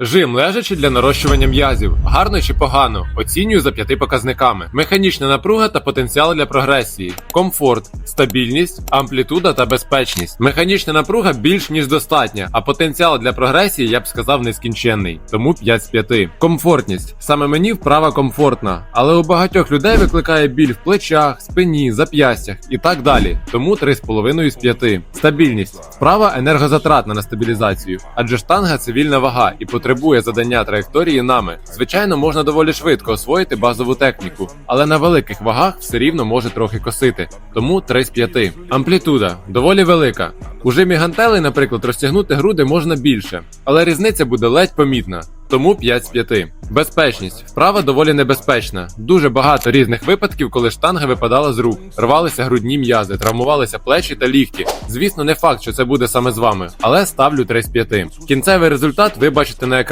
Жим лежачи для нарощування м'язів. Гарно чи погано? Оцінюю за п'яти показниками: механічна напруга та потенціал для прогресії, комфорт, стабільність, амплітуда та безпечність. Механічна напруга більш ніж достатня, а потенціал для прогресії я б сказав нескінченний, тому 5 з 5. Комфортність. Саме мені вправа комфортна, але у багатьох людей викликає біль в плечах, спині, зап'ястях і так далі. Тому 3,5 з 5. Стабільність. Вправа енергозатратна на стабілізацію, адже штанга це вільна вага і потребує задання траєкторії нами. Звичайно, можна доволі швидко освоїти базову техніку, але на великих вагах все рівно може трохи косити. Тому 3 з 5. Амплітуда доволі велика. У жимі гантелей, наприклад, розтягнути груди можна більше, але різниця буде ледь помітна. Тому 5 з 5. Безпечність. Вправа доволі небезпечна. Дуже багато різних випадків, коли штанга випадала з рук, рвалися грудні м'язи, травмувалися плечі та лікті. Звісно, не факт, що це буде саме з вами, але ставлю 3 з 5. Кінцевий результат ви бачите на екрані.